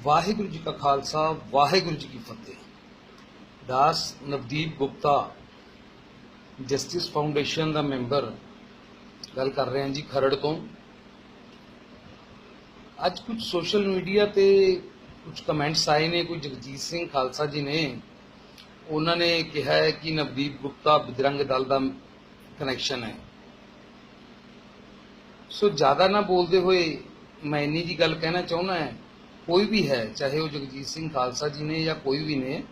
ਵਾਹਿਗੁਰੂ ਜੀ ਕਾ ਖਾਲਸਾ, ਵਾਹਿਗੁਰੂ ਜੀ ਕੀ ਫਤਿਹ। ਦਾਸ ਨਵਦੀਪ ਗੁਪਤਾ, ਜਸਟਿਸ ਫਾਊਂਡੇਸ਼ਨ ਦਾ ਮੈਂਬਰ, ਗੱਲ ਕਰ ਰਹੇ ਹਾਂ ਜੀ ਖਰੜ ਤੋਂ। ਅੱਜ ਕੁਝ ਸੋਸ਼ਲ ਮੀਡੀਆ ਤੇ ਕੁਝ ਕਮੈਂਟਸ ਆਏ ਨੇ, ਕੋਈ ਜਗਜੀਤ ਸਿੰਘ ਖਾਲਸਾ ਜੀ ਨੇ। ਉਹਨਾਂ ਨੇ ਕਿਹਾ ਹੈ ਕਿ ਨਵਦੀਪ ਗੁਪਤਾ ਬਜਰੰਗ ਦਲ ਦਾ ਕਨੈਕਸ਼ਨ ਹੈ। ਸੋ ਜ਼ਿਆਦਾ ਨਾ ਬੋਲਦੇ ਹੋਏ ਮੈਂ ਇੰਨੀ ਜੀ ਗੱਲ ਕਹਿਣਾ ਚਾਹੁੰਦਾ ਹੈ ਕੋਈ ਵੀ ਹੈ, ਚਾਹੇ ਉਹ ਜਗਜੀਤ ਸਿੰਘ ਖਾਲਸਾ ਜੀ ਨੇ ਜਾਂ ਕੋਈ ਵੀ ਨੇ,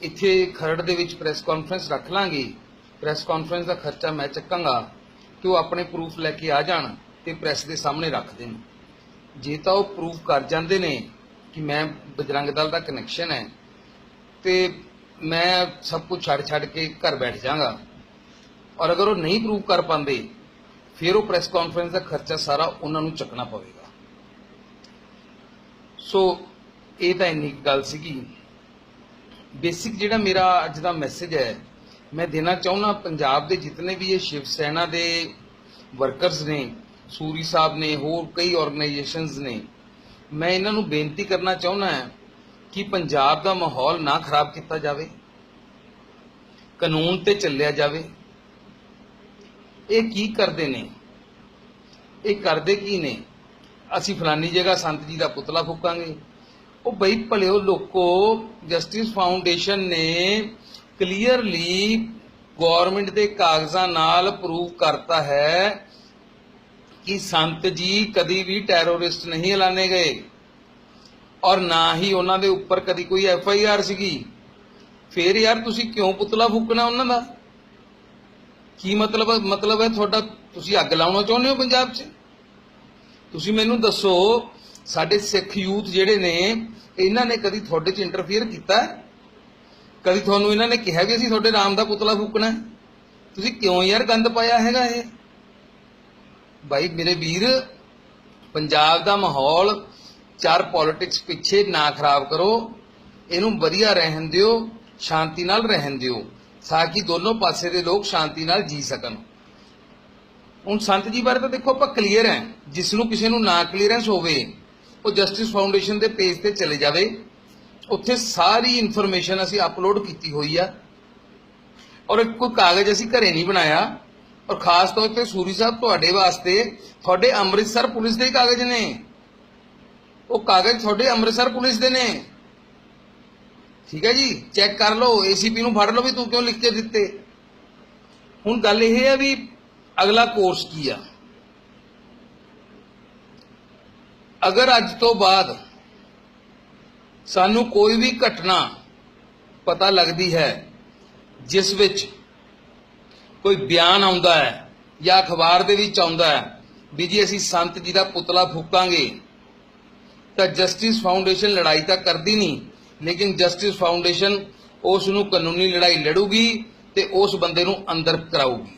ਇੱਥੇ ਖਰੜ ਦੇ ਵਿੱਚ ਪ੍ਰੈਸ ਕਾਨਫਰੰਸ ਰੱਖ ਲਾਂਗੇ। ਪ੍ਰੈਸ ਕਾਨਫਰੰਸ ਦਾ ਖਰਚਾ ਮੈਂ ਚੱਕਾਂਗਾ ਕਿ ਉਹ ਆਪਣੇ ਪ੍ਰੂਫ ਲੈ ਕੇ ਆ ਜਾਣ ਤੇ ਪ੍ਰੈਸ ਦੇ ਸਾਹਮਣੇ ਰੱਖ ਦੇਣ। ਜੇ ਤਾਂ ਉਹ ਪ੍ਰੂਫ ਕਰ ਜਾਂਦੇ ਨੇ ਕਿ ਮੈਂ ਬਜਰੰਗ ਦਲ ਦਾ ਕਨੈਕਸ਼ਨ ਹੈ, ਤੇ ਮੈਂ ਸਭ ਕੁਝ ਛੱਡ ਛੱਡ ਕੇ ਘਰ ਬੈਠ ਜਾਵਾਂਗਾ। ਔਰ ਅਗਰ ਉਹ ਨਹੀਂ ਪ੍ਰੂਵ ਕਰ ਪਾਉਂਦੇ, ਫਿਰ ਉਹ ਪ੍ਰੈਸ ਕਾਨਫਰੰਸ ਦਾ ਖਰਚਾ ਸਾਰਾ ਉਹਨਾਂ ਨੂੰ ਚੱਕਣਾ ਪਵੇਗਾ। ਸੋ ਇਹ ਤਾਂ ਇੰਨੀ ਗੱਲ ਸੀਗੀ। ਬੇਸਿਕ ਜਿਹੜਾ ਮੇਰਾ ਅੱਜ ਦਾ ਮੈਸੇਜ ਹੈ, ਮੈਂ ਦੇਣਾ ਚਾਹੁੰਦਾ ਪੰਜਾਬ ਦੇ ਜਿਤਨੇ ਵੀ ਇਹ ਸ਼ਿਵ ਸੈਨਾ ਦੇ ਵਰਕਰਸ ਨੇ, ਸੂਰੀ ਸਾਹਿਬ ਨੇ, ਹੋਰ ਕਈ ਆਰਗੇਨਾਈਜੇਸ਼ਨਸ ਨੇ, ਮੈਂ ਇਹਨਾਂ ਨੂੰ ਬੇਨਤੀ ਕਰਨਾ ਚਾਹੁੰਦਾ ਹਾਂ ਕਿ ਪੰਜਾਬ ਦਾ ਮਾਹੌਲ ਨਾ ਖਰਾਬ ਕੀਤਾ ਜਾਵੇ। ਕਾਨੂੰਨ ਤੇ ਚੱਲਿਆ ਜਾਵੇ। ਇਹ ਕੀ ਕਰਦੇ ਨੇ? ਇਹ ਕਰਦੇ ਕੀ ਨੇ? ਅਸੀਂ ਫਲਾਨੀ ਜਗ੍ਹਾ ਸੰਤ ਜੀ ਦਾ ਪੁਤਲਾ ਫੂਕਾਂਗੇ। ਉਹ ਬਈ ਭਲਿਓ ਲੋਕੋ, ਜਸਟਿਸ ਫਾਊਂਡੇਸ਼ਨ ਨੇ ਕਲੀਅਰਲੀ ਗਵਰਨਮੈਂਟ ਦੇ ਕਾਗਜ਼ਾਂ ਨਾਲ ਪ੍ਰੂਵ ਕਰਤਾ ਹੈ ਕਿ ਸੰਤ ਜੀ ਕਦੀ ਵੀ ਟੈਰਰਿਸਟ ਨਹੀਂ ਐਲਾਨੇ ਗਏ। ਔਰ ਨਾ ਹੀ ਉਹਨਾਂ ਦੇ ਉੱਪਰ ਕਦੀ ਕੋਈ ਐਫ ਆਈ ਆਰ ਸੀਗੀ। ਫੇਰ ਯਾਰ ਤੁਸੀਂ ਕਿਉਂ ਪੁਤਲਾ ਫੂਕਣਾ ਉਹਨਾਂ ਦਾ? ਕੀ ਮਤਲਬ ਮਤਲਬ ਹੈ ਤੁਹਾਡਾ ਤੁਸੀਂ ਅੱਗ ਲਾਉਣਾ ਚਾਹੁੰਦੇ ਹੋ ਪੰਜਾਬ 'ਚ? ਤੁਸੀਂ ਮੈਨੂੰ ਦੱਸੋ, ਸਾਡੇ ਸਿੱਖ ਯੂਥ ਜਿਹੜੇ ਨੇ, ਇਹਨਾਂ ਨੇ ਕਦੀ ਤੁਹਾਡੇ 'ਚ ਇੰਟਰਫੀਅਰ ਕੀਤਾ? ਕਦੀ ਤੁਹਾਨੂੰ ਇਹਨਾਂ ਨੇ ਕਿਹਾ ਵੀ ਅਸੀਂ ਤੁਹਾਡੇ ਨਾਮ ਦਾ ਪੁਤਲਾ ਫੂਕਣਾ? ਤੁਸੀਂ ਕਿਉਂ ਯਾਰ ਗੰਦ ਪਾਇਆ ਹੈਗਾ ਇਹ? ਭਾਈ ਮੇਰੇ ਵੀਰ, ਪੰਜਾਬ ਦਾ ਮਾਹੌਲ, ਚਾਰ ਪੋਲਿਟਿਕਸ ਪਿੱਛੇ ਨਾ ਖਰਾਬ ਕਰੋ। ਇਹਨੂੰ ਵਧੀਆ ਰਹਿਣ ਦਿਓ, ਸ਼ਾਂਤੀ ਨਾਲ ਰਹਿਣ ਦਿਓ, ਤਾਂ ਕਿ ਦੋਨੋਂ ਪਾਸੇ ਦੇ ਲੋਕ ਸ਼ਾਂਤੀ ਨਾਲ ਜੀ ਸਕਣ। ਹੁਣ ਸੰਤ ਜੀ ਬਾਰੇ ਤਾਂ ਦੇਖੋ ਆਪਾਂ ਕਲੀਅਰ ਹੈ। ਜਿਸ ਨੂੰ ਕਿਸੇ ਨੂੰ ਨਾ ਕਲੀਅਰੈਂਸ ਹੋਵੇ, ਉਹ ਜਸਟਿਸ ਫਾਊਂਡੇਸ਼ਨ ਦੇ ਪੇਜ ਤੇ ਚਲੇ ਜਾਵੇ। ਉੱਥੇ ਸਾਰੀ ਇਨਫੋਰਮੇਸ਼ਨ ਅਸੀਂ ਅਪਲੋਡ ਕੀਤੀ ਹੋਈ ਆ। ਔਰ ਕੋਈ ਕਾਗਜ਼ ਅਸੀਂ ਘਰੇ ਨਹੀਂ ਬਣਾਇਆ। ਔਰ ਖਾਸ ਤੌਰ ਤੇ ਸੂਰੀ ਸਾਹਿਬ ਤੁਹਾਡੇ ਵਾਸਤੇ, ਤੁਹਾਡੇ ਅੰਮ੍ਰਿਤਸਰ ਪੁਲਿਸ ਦੇ ਕਾਗਜ਼ ਨੇ। ਉਹ ਕਾਗਜ਼ ਤੁਹਾਡੇ ਅੰਮ੍ਰਿਤਸਰ ਪੁਲਿਸ ਦੇ ਨੇ। ਠੀਕ ਹੈ ਜੀ? ਚੈੱਕ ਕਰ ਲਓ ਏਸੀਪੀ ਨੂੰ ਫੜ ਲਓ ਵੀ ਤੂੰ ਕਿਉਂ ਲਿਖ ਕੇ ਦਿੱਤੇ। ਹੁਣ ਗੱਲ ਇਹ ਹੈ ਵੀ ਅਗਲਾ ਕੋਰਸ ਕੀ ਆ? ਅਗਰ ਅੱਜ ਤੋਂ ਬਾਅਦ ਸਾਨੂੰ ਕੋਈ ਵੀ ਘਟਨਾ ਪਤਾ ਲੱਗਦੀ ਹੈ, ਜਿਸ ਵਿੱਚ ਕੋਈ ਬਿਆਨ ਆਉਂਦਾ ਹੈ ਜਾਂ ਅਖਬਾਰ ਦੇ ਵਿੱਚ ਆਉਂਦਾ ਹੈ ਵੀ ਜੀ ਅਸੀਂ ਸੰਤ ਜੀ ਦਾ ਪੁਤਲਾ ਫੂਕਾਂਗੇ, ਤਾਂ ਜਸਟਿਸ ਫਾਊਂਡੇਸ਼ਨ ਲੜਾਈ ਤਾਂ ਕਰਦੀ ਨਹੀਂ, ਲੇਕਿਨ ਜਸਟਿਸ ਫਾਊਂਡੇਸ਼ਨ ਉਸ ਨੂੰ ਕਾਨੂੰਨੀ ਲੜਾਈ ਲੜੂਗੀ ਤੇ ਉਸ ਬੰਦੇ ਨੂੰ ਅੰਦਰ ਕਰਾਊਗੀ।